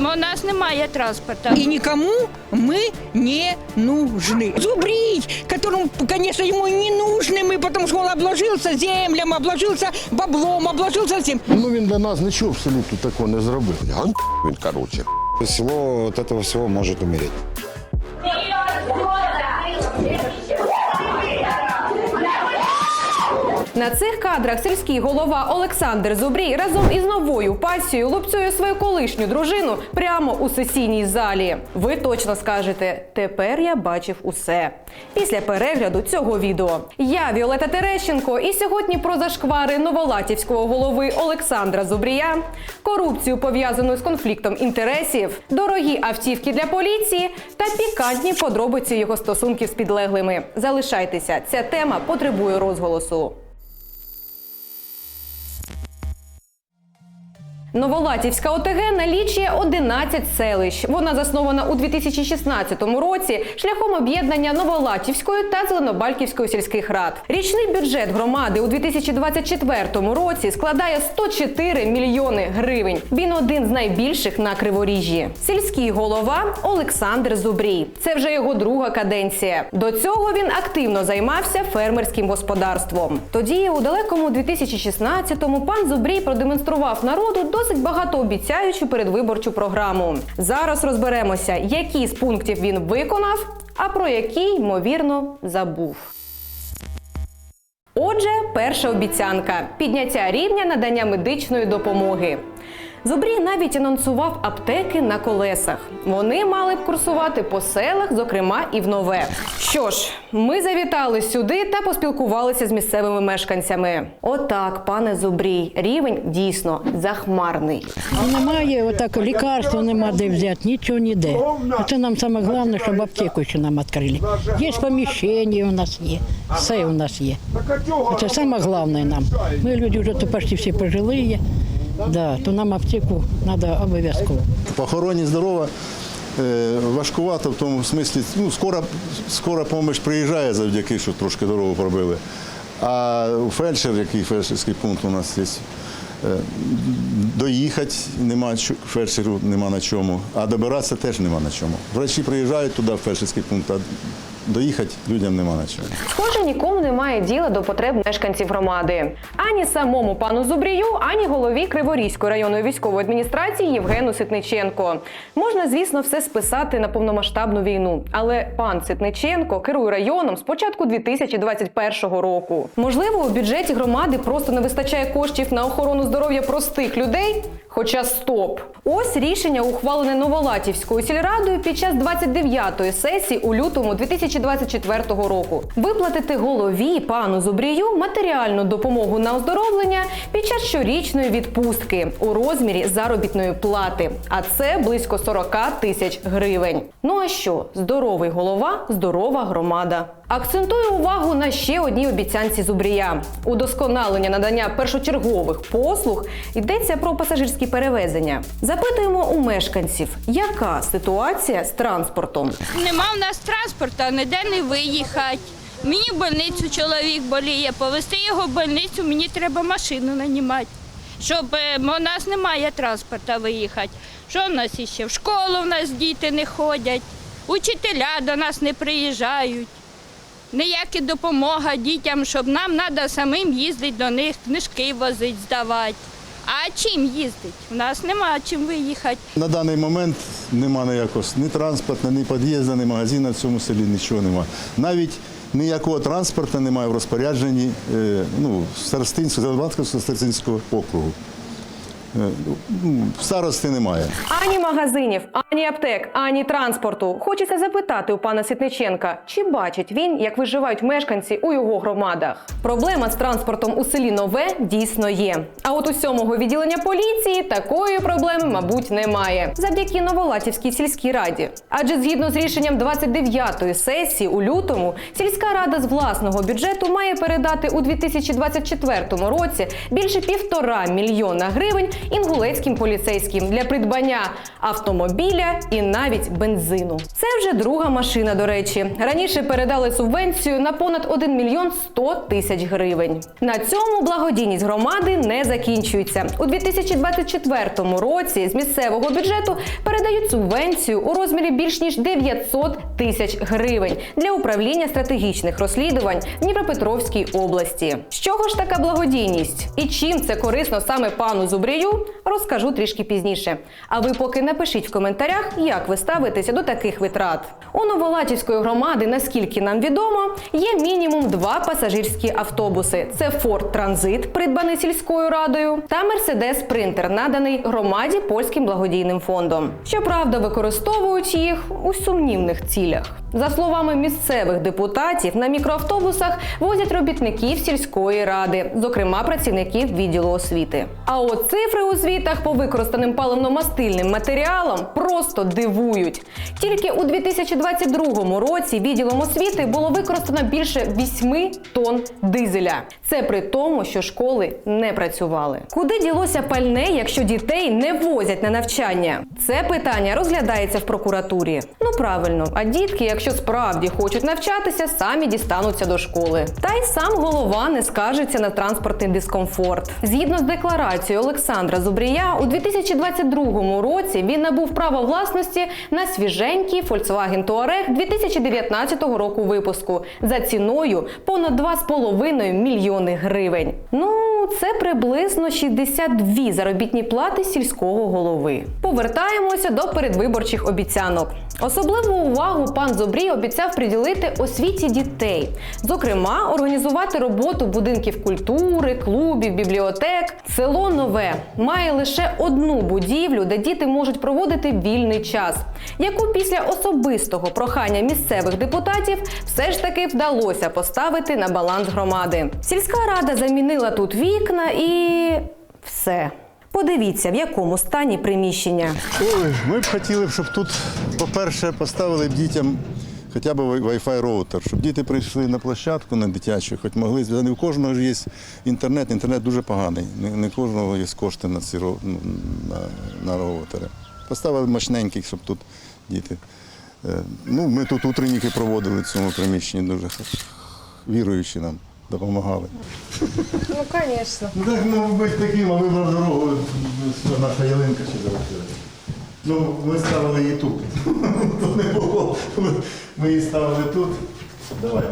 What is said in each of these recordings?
У нас немає транспорту. И никому мы не нужны. Зубрий, которому, конечно, ему и не нужны мы, потому что он обложился землям, обложился баблом, обложился всем. Ну він для нас нічого абсолютно такого не зробив. Ган він, короче. Село от этого всего может умереть. На цих кадрах сільський голова Олександр Зубрій разом із новою пасією лупцює свою колишню дружину прямо у сесійній залі. Ви точно скажете, тепер я бачив усе. Після перегляду цього відео. Я Віолета Терещенко, і сьогодні про зашквари новолатівського голови Олександра Зубрія, корупцію пов'язану з конфліктом інтересів, дорогі автівки для поліції та пікантні подробиці його стосунків з підлеглими. Залишайтеся, ця тема потребує розголосу. Новолатівська ОТГ налічує 11 селищ. Вона заснована у 2016 році шляхом об'єднання Новолатівської та Зеленобальківської сільських рад. Річний бюджет громади у 2024 році складає 104 мільйони гривень. Він один з найбільших на Криворіжжі. Сільський голова Олександр Зубрій. Це вже його друга каденція. До цього він активно займався фермерським господарством. Тоді, у далекому 2016-му, пан Зубрій продемонстрував народу досить багатообіцяючу передвиборчу програму. Зараз розберемося, які з пунктів він виконав, а про які ймовірно забув. Отже, перша обіцянка підняття рівня надання медичної допомоги. Зубрій навіть анонсував аптеки на колесах. Вони мали б курсувати по селах, зокрема і в нове. Що ж, ми завітали сюди та поспілкувалися з місцевими мешканцями. Отак, пане Зубрій, рівень дійсно захмарний. Немає отак лікарства, нема де взяти, нічого ніде. Це нам саме головне, щоб аптеку ще нам відкрили. Є поміщення у нас є, все у нас є. Це саме головне нам. Ми люди вже то почти всі пожилі, да, то нам аптеку треба обов'язково. По охороні здорова е, важкувато в тому смислі, ну, скоро, скоро допомога приїжджає завдяки, що трошки дорогу пробили. А фельдшер, який фельдшерський пункт у нас є, е, доїхати нема фельдшеру нема на чому, а добиратися теж нема на чому. Врачі приїжджають туди, в фельдшерський пункт, а доїхати людям нема на чому. Схоже, нікому немає діла до потреб мешканців громади. Ані самому пану Зубрію, ані голові Криворізької районної військової адміністрації Євгену Ситниченко. Можна, звісно, все списати на повномасштабну війну. Але пан Ситниченко керує районом з початку 2021 року. Можливо, у бюджеті громади просто не вистачає коштів на охорону здоров'я простих людей. Хоча стоп. Ось рішення ухвалене Новолатівською сільрадою під час 29-ї сесії у лютому 2024 року. Виплатити голові пану Зубрію матеріальну допомогу на оздоровлення під час щорічної відпустки у розмірі заробітної плати. А це близько 40 тисяч гривень. Ну а що? Здоровий голова, здорова громада. Акцентую увагу на ще одній обіцянці Зубрія. Удосконалення надання першочергових послуг йдеться про пасажирські перевезення. Запитуємо у мешканців, яка ситуація з транспортом. Нема в нас транспорту, ніде не виїхати. Мені в больницю чоловік боліє, повезти його в больницю, мені треба машину нанімати. Щоб е, у нас немає транспорту виїхати. Що в нас іще? В школу в нас діти не ходять, учителя до нас не приїжджають. Ніяка допомога дітям, щоб нам треба самим їздити до них, книжки возити, здавати. А чим їздити? У нас нема чим виїхати. На даний момент нема ніякого ні транспорту, ні під'їзду, ні магазину в цьому селі, нічого немає. Навіть ніякого транспорту немає в розпорядженні е, ну, Старостинського, Старостинського округу. Е, ну, Старости немає. Ані магазинів, ані аптек, ані транспорту. Хочеться запитати у пана Ситниченка, чи бачить він, як виживають мешканці у його громадах. Проблема з транспортом у селі Нове дійсно є. А от у сьомого відділення поліції такої проблеми, мабуть, немає. Завдяки Новолатівській сільській раді. Адже згідно з рішенням 29-ї сесії у лютому, сільська рада з власного бюджету має передати у 2024 році більше півтора мільйона гривень інгулецьким поліцейським для придбання автомобіля і навіть бензину. Це вже друга машина. До речі, раніше передали субвенцію на понад 1 мільйон 100 тисяч гривень. На цьому благодійність громади не закінчується. У 2024 році з місцевого бюджету передають субвенцію у розмірі більш ніж 900 тисяч гривень для управління стратегічних розслідувань в Дніпропетровській області. З чого ж така благодійність? І чим це корисно саме пану Зубрію, розкажу трішки пізніше. А ви поки напишіть в коментарях, як ви ставитеся до таких витрат. У Новолатівської громади, наскільки нам відомо, є мінімум два пасажирські автобуси: це Форд Транзит, придбаний сільською радою, та Мерседес Спринтер, наданий громаді польським благодійним фондом. Щоправда, використовують їх у сумнівних цілях. За словами місцевих депутатів, на мікроавтобусах возять робітників сільської ради, зокрема працівників відділу освіти. А от цифри у звітах по використаним паливно-мастильним матеріалам просто дивують. Тільки у 2022 році відділом освіти було використано більше 8 тонн дизеля. Це при тому, що школи не працювали. Куди ділося пальне, якщо дітей не возять на навчання? Це питання розглядається в прокуратурі. Ну правильно, а дітки, якщо справді хочуть навчатися, самі дістануться до школи. Та й сам голова не скаржиться на транспортний дискомфорт. Згідно з декларацією Олександра Зубрія, у 2022 році він набув право власності на свіженький Volkswagen Touareg 2019 року випуску за ціною понад 2,5 мільйони гривень. Ну, це приблизно 62 заробітні плати сільського голови. Повертаємося до передвиборчих обіцянок. Особливу увагу пан Зобрій обіцяв приділити освіті дітей, зокрема, організувати роботу будинків культури, клубів, бібліотек. Село Нове має лише одну будівлю, де діти можуть проводити вільний час, яку після особистого прохання місцевих депутатів все ж таки вдалося поставити на баланс громади. Сільська рада замінила тут вікна і все. Подивіться, в якому стані приміщення. Ой, ми б хотіли, щоб тут, по-перше, поставили б дітям хоча б Wi-Fi роутер, щоб діти прийшли на площадку на дитячу, хоч могли. Не у кожного ж є інтернет, інтернет дуже поганий. Не, не кожного є кошти на ці ну, на, на роутери. Поставили мощненьких, щоб тут діти. Е, Ну, ми тут утренніки проводили в цьому приміщенні дуже віруючі нам допомагали. Ну, звісно. Ну так мав бути таким, а вибрав дорогу, наша ялинка ще залишилася. Ну, ми ставили її тут. Тут не було. Ми її ставили тут. Давай.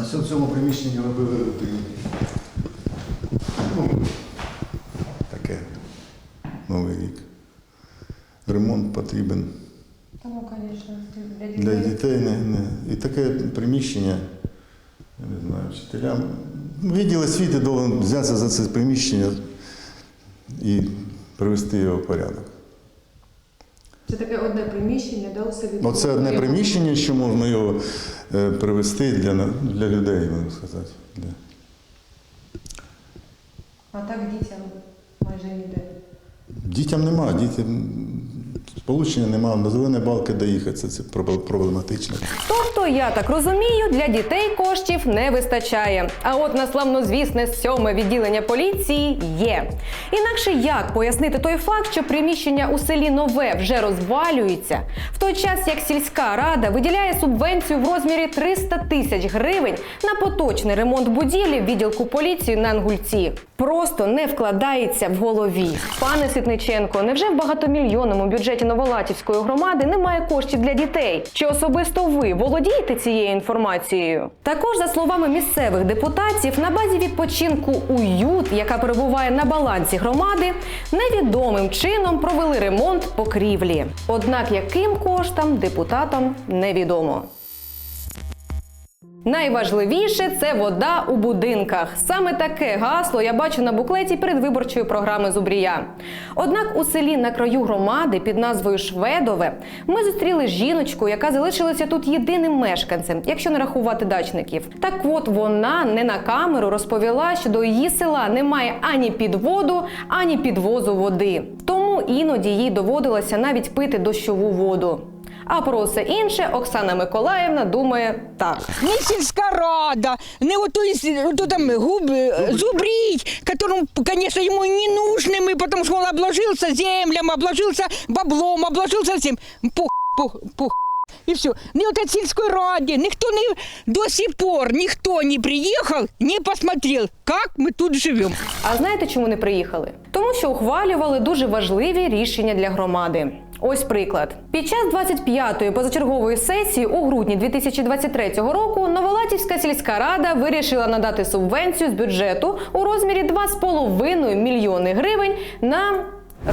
Ось в цьому приміщенні робили ну, таке Новий рік. Ремонт потрібен. Тому, звісно, Для дітей не, не. І таке приміщення, я не знаю, вчителям. Відділ освіти повинен взятися за це приміщення і привести його в порядок. Це таке одне приміщення, де усе від Оце одне приміщення, що можна його е, привести для, для людей, можна сказати. Для... А так дітям майже ніде. Дітям нема, дітям сполучення нема, до зеленої балки доїхати, це, це пробл- проблематично. Тобто, я так розумію, для дітей коштів не вистачає. А от на славнозвісне сьоме відділення поліції є. Інакше як пояснити той факт, що приміщення у селі Нове вже розвалюється, в той час як сільська рада виділяє субвенцію в розмірі 300 тисяч гривень на поточний ремонт будівлі відділку поліції на Ангульці. Просто не вкладається в голові. Пане Ситниченко, невже в багатомільйонному бюджеті Новолатівської громади немає коштів для дітей? Чи особисто ви володієте цією інформацією? Також, за словами місцевих депутатів, на базі відпочинку Уют, яка перебуває на балансі громади, невідомим чином провели ремонт покрівлі. Однак яким коштам депутатам невідомо. Найважливіше це вода у будинках. Саме таке гасло я бачу на буклеті передвиборчої програми Зубрія. Однак у селі на краю громади під назвою Шведове ми зустріли жіночку, яка залишилася тут єдиним мешканцем, якщо не рахувати дачників. Так от вона не на камеру розповіла, що до її села немає ані підводу, ані підвозу води. Тому іноді їй доводилося навіть пити дощову воду. А про все інше Оксана Миколаївна думає так. не сільська рада, не отой, ото там губ, э, зубрить, которому, конечно, ему не нужны мы, потому что он обложился землям, обложился баблом, обложился всем. Пух, пух, пух. И все. Не вот от сельской ради, никто не, до сих пор никто не приехал, не посмотрел, как мы тут живем. А знаєте, чому не приїхали? Тому що ухвалювали дуже важливі рішення для громади. Ось приклад. Під час 25-ї позачергової сесії у грудні 2023 року Новолатівська сільська рада вирішила надати субвенцію з бюджету у розмірі 2,5 мільйони гривень на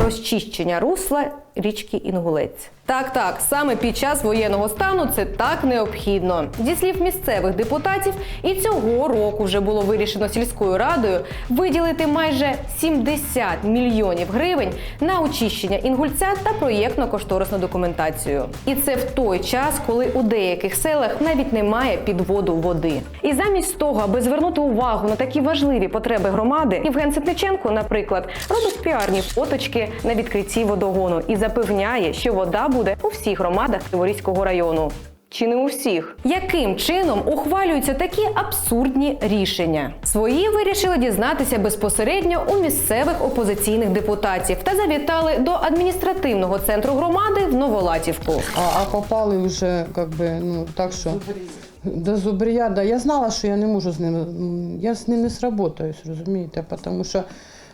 розчищення русла річки Інгулець. Так, так, саме під час воєнного стану це так необхідно. Зі слів місцевих депутатів, і цього року вже було вирішено сільською радою виділити майже 70 мільйонів гривень на очищення інгульця та проєктно-кошторисну документацію. І це в той час, коли у деяких селах навіть немає підводу води. І замість того, аби звернути увагу на такі важливі потреби громади, Євген Ситниченко, наприклад, робить піарні фоточки на відкритті водогону і запевняє, що вода буде у всіх громадах Криворізького району. Чи не у всіх? Яким чином ухвалюються такі абсурдні рішення? Свої вирішили дізнатися безпосередньо у місцевих опозиційних депутатів та завітали до адміністративного центру громади в Новолатівку. А, а попали вже как би, ну, так, що до зубрія, да. Я знала, що я не можу з ним, я з ним не сработаюсь, розумієте, тому що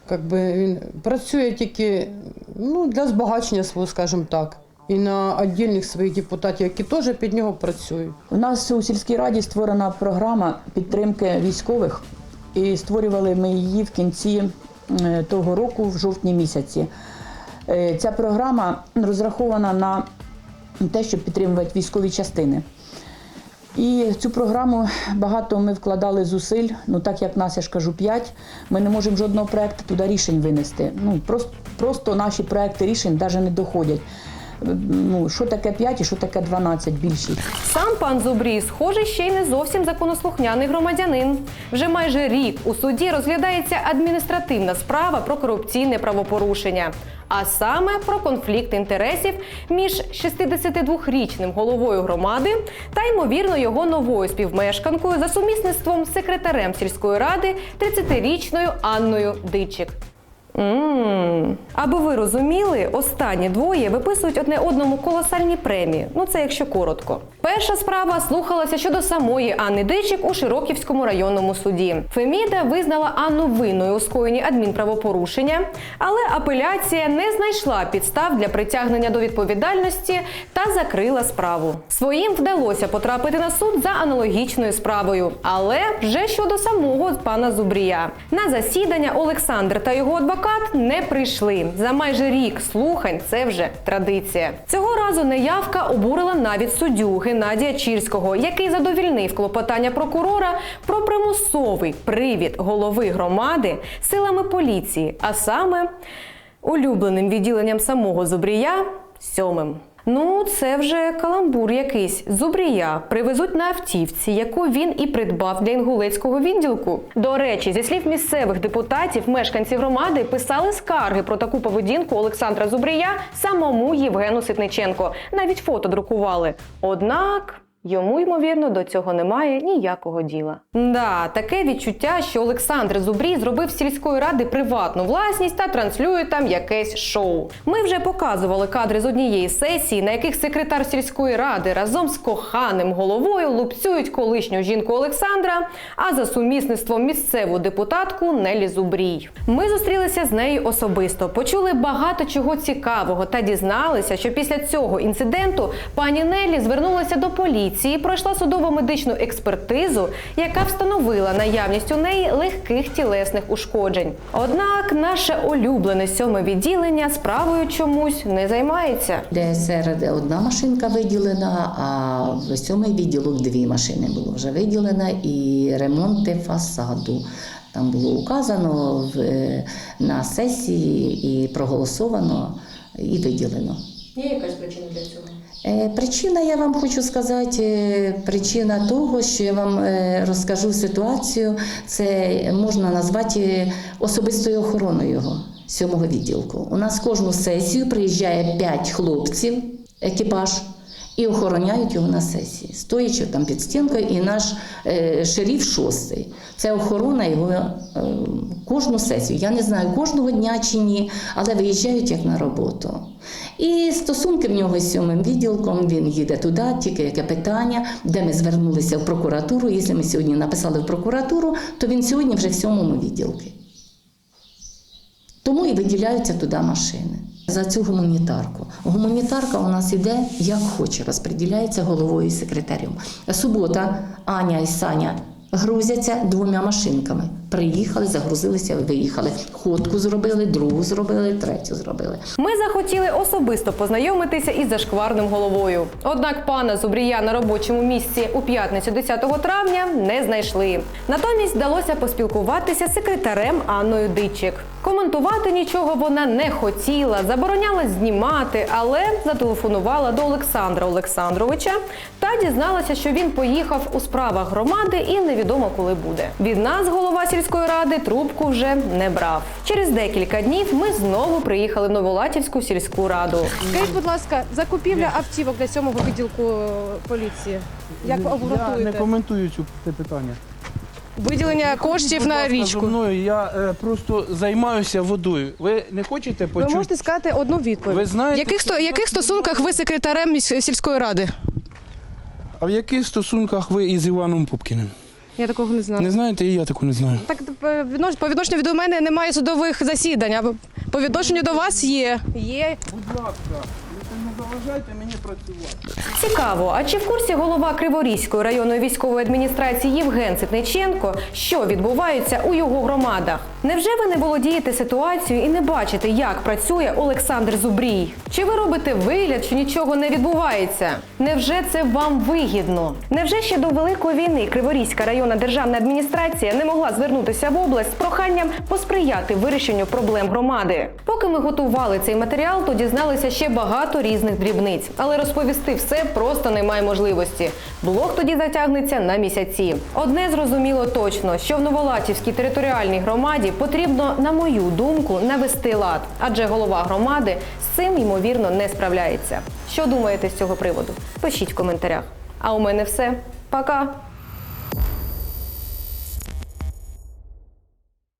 как би, він працює тільки ну, для збагачення свого, скажімо так, і на віддільних своїх депутатів, які теж під нього працюють. У нас у сільській раді створена програма підтримки військових, і створювали ми її в кінці того року, в жовтні місяці. Е, Ця програма розрахована на те, щоб підтримувати військові частини. І цю програму багато ми вкладали зусиль. Ну так як нас, я ж кажу, п'ять. ми не можемо жодного проекту туди рішень винести. Ну просто, просто наші проекти рішень навіть не доходять. Ну, що таке 5 і що таке 12 більшість. Сам пан Зубрій, схоже, ще й не зовсім законослухняний громадянин. Вже майже рік у суді розглядається адміністративна справа про корупційне правопорушення, а саме про конфлікт інтересів між 62-річним головою громади та ймовірно його новою співмешканкою за сумісництвом секретарем сільської ради 30-річною Анною Дичик. Мм. Аби ви розуміли, останні двоє виписують одне одному колосальні премії. Ну це якщо коротко. Перша справа слухалася щодо самої Анни Дичик у Широківському районному суді. Феміда визнала Анну винною у скоєнні адмінправопорушення, але апеляція не знайшла підстав для притягнення до відповідальності та закрила справу. Своїм вдалося потрапити на суд за аналогічною справою, але вже щодо самого пана Зубрія. На засідання Олександр та його адвокат не прийшли. За майже рік слухань це вже традиція. Цього разу неявка обурила навіть суддю Геннадія Чірського, який задовільнив клопотання прокурора про примусовий привід голови громади силами поліції, а саме улюбленим відділенням самого Зубрія сьомим. Ну, це вже каламбур якийсь. Зубрія привезуть на автівці, яку він і придбав для інгулецького відділку. До речі, зі слів місцевих депутатів, мешканці громади писали скарги про таку поведінку Олександра Зубрія самому Євгену Ситниченко. Навіть фото друкували. Однак. Йому, ймовірно, до цього немає ніякого діла. Да, таке відчуття, що Олександр Зубрій зробив сільської ради приватну власність та транслює там якесь шоу. Ми вже показували кадри з однієї сесії, на яких секретар сільської ради разом з коханим головою лупцюють колишню жінку Олександра, а за сумісництвом місцеву депутатку Нелі Зубрій. Ми зустрілися з нею особисто, почули багато чого цікавого та дізналися, що після цього інциденту пані Нелі звернулася до поліції, пройшла судово-медичну експертизу, яка встановила наявність у неї легких тілесних ушкоджень. Однак наше улюблене сьоме відділення справою чомусь не займається. ДСР одна машинка виділена, а в сьомий відділок дві машини було вже виділено і ремонти фасаду. Там було указано в, е, на сесії і проголосовано і виділено. Є якась причина для цього? Е, Причина, я вам хочу сказати, е, причина того, що я вам е, розкажу ситуацію, це можна назвати особистою охороною його сьомого відділку. У нас кожну сесію приїжджає п'ять хлопців, екіпаж, і охороняють його на сесії, стоячи там під стінкою, і наш е, шеріф шостий. Це охорона його е, кожну сесію. Я не знаю кожного дня чи ні, але виїжджають як на роботу. І стосунки в нього з сьомим відділком, він їде туди, тільки яке питання, де ми звернулися в прокуратуру. Якщо ми сьогодні написали в прокуратуру, то він сьогодні вже в сьомому відділку. Тому і виділяються туди машини. За цю гуманітарку. Гуманітарка у нас іде як хоче, розподіляється головою і секретарем. Субота Аня і Саня грузяться двома машинками. Приїхали, загрузилися, виїхали. Ходку зробили, другу зробили, третю зробили. Ми захотіли особисто познайомитися із зашкварним головою. Однак пана Зубрія на робочому місці у п'ятницю 10 травня не знайшли. Натомість вдалося поспілкуватися з секретарем Анною Дичик. Коментувати нічого вона не хотіла, забороняла знімати, але зателефонувала до Олександра Олександровича та дізналася, що він поїхав у справах громади і невідомо коли буде. Від нас голова сільської ради трубку вже не брав. Через декілька днів ми знову приїхали в Новолатівську сільську раду. Скажіть, будь ласка, закупівля автівок для сьомого відділку поліції. Як ви Я не коментую цю це питання. Виділення коштів на річку. мною я е, просто займаюся водою. Ви не хочете почути? Ви можете сказати одну відповідь. Ви знаєте, яких, сто- яких стосунках ви секретарем сільської ради? А в яких стосунках ви із Іваном Пупкіним? Я такого не знаю. Не знаєте, і я таку не знаю. Так по віднош- по відношенню до мене немає судових засідань, а по відношенню до вас є. Є. Будь ласка, не заважайте мені працювати. Цікаво, а чи в курсі голова Криворізької районної військової адміністрації Євген Ситниченко, що відбувається у його громадах? Невже ви не володієте ситуацією і не бачите, як працює Олександр Зубрій? Чи ви робите вигляд, що нічого не відбувається? Невже це вам вигідно? Невже ще до великої війни Криворізька районна державна адміністрація не могла звернутися в область з проханням посприяти вирішенню проблем громади? Поки ми готували цей матеріал, то дізналися ще багато різних дрібниць, але розповісти все просто немає можливості. Блог тоді затягнеться на місяці. Одне зрозуміло точно, що в Новолатівській територіальній громаді потрібно, на мою думку, навести лад, адже голова громади з цим ймовірно не справляється. Що думаєте з цього приводу? Пишіть в коментарях. А у мене все. Пока.